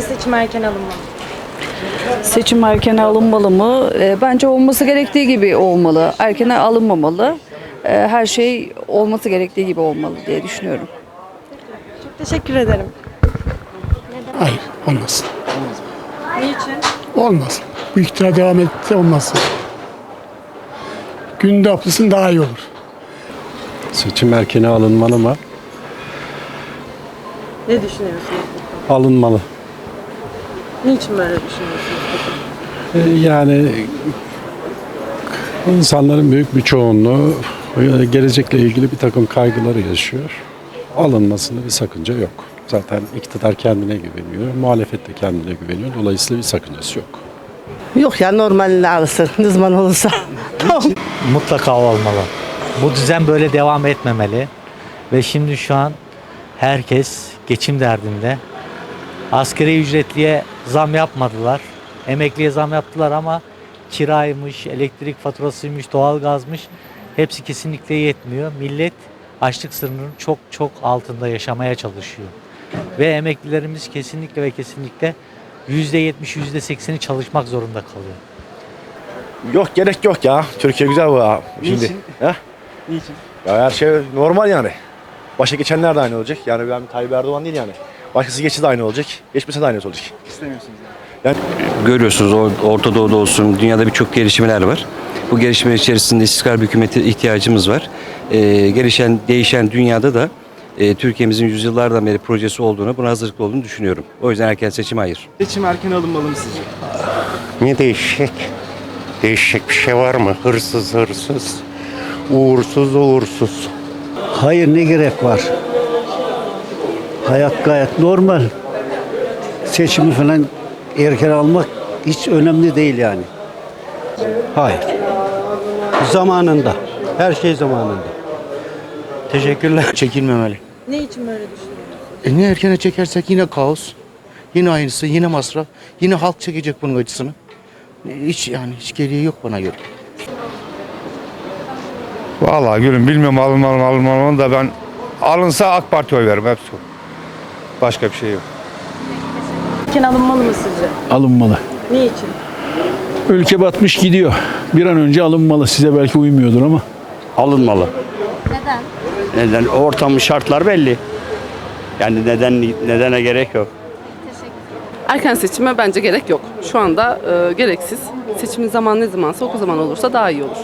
Seçim erken alınmalı. Seçim erken alınmalı mı? E, bence olması gerektiği gibi olmalı. Erkene alınmamalı. E, her şey olması gerektiği gibi olmalı diye düşünüyorum. Çok teşekkür ederim. Hayır olmaz. Niçin? Olmaz. Bu iktidar devam etse olmaz. Günde yapılsın daha iyi olur. Seçim erkene alınmalı mı? Ne düşünüyorsunuz? Alınmalı. Niçin böyle düşünüyorsunuz peki? Ee, Yani insanların büyük bir çoğunluğu e, gelecekle ilgili bir takım kaygıları yaşıyor. Alınmasında bir sakınca yok. Zaten iktidar kendine güveniyor, muhalefet de kendine güveniyor. Dolayısıyla bir sakıncası yok. Yok ya normalini alsın ne zaman olursa. mutlaka olmalı. Bu düzen böyle devam etmemeli. Ve şimdi şu an herkes geçim derdinde. Asgari ücretliye zam yapmadılar. Emekliye zam yaptılar ama kiraymış, elektrik faturasıymış, doğalgazmış hepsi kesinlikle yetmiyor. Millet açlık sınırının çok çok altında yaşamaya çalışıyor. Ve emeklilerimiz kesinlikle ve kesinlikle %70, %80'i çalışmak zorunda kalıyor. Yok gerek yok ya. Türkiye güzel bu ya. Şimdi. Niçin? He? Niçin? Ya her şey normal yani. Başa geçenler de aynı olacak. Yani ben Tayyip Erdoğan değil yani. Başkası geçse de aynı olacak. Geçmese de aynı olacak. İstemiyorsunuz yani. görüyorsunuz Or- Orta Doğu'da olsun dünyada birçok gelişmeler var. Bu gelişmeler içerisinde istikrar bir hükümete ihtiyacımız var. Ee, gelişen, değişen dünyada da e, Türkiye'mizin yüzyıllardan beri projesi olduğunu, buna hazırlıklı olduğunu düşünüyorum. O yüzden erken seçim hayır. Seçim erken alınmalı mı sizce? Ne değişecek? Değişecek bir şey var mı? Hırsız hırsız, uğursuz uğursuz. Hayır ne gerek var? Hayat gayet normal. Seçimi falan erken almak hiç önemli değil yani. Hayır. Zamanında. Her şey zamanında. Teşekkürler. Çekilmemeli. Ne için böyle düşünüyorsunuz? E ne erkene çekersek yine kaos. Yine aynısı, yine masraf. Yine halk çekecek bunun acısını. E, Hiç yani hiç gereği yok bana göre. Vallahi gülüm bilmiyorum alınmalı mı alınmalı mı da ben alınsa AK Parti oy veririm hepsi. Başka bir şey yok. Erken alınmalı mı sizce? Alınmalı. Niçin? Ülke batmış gidiyor. Bir an önce alınmalı. Size belki uymuyordur ama. Alınmalı. Neden? Neden? Ortamın şartlar belli. Yani neden nedene gerek yok. Erken seçime bence gerek yok. Şu anda e, gereksiz. Seçimin zamanı ne zamansa o zaman olursa daha iyi olur.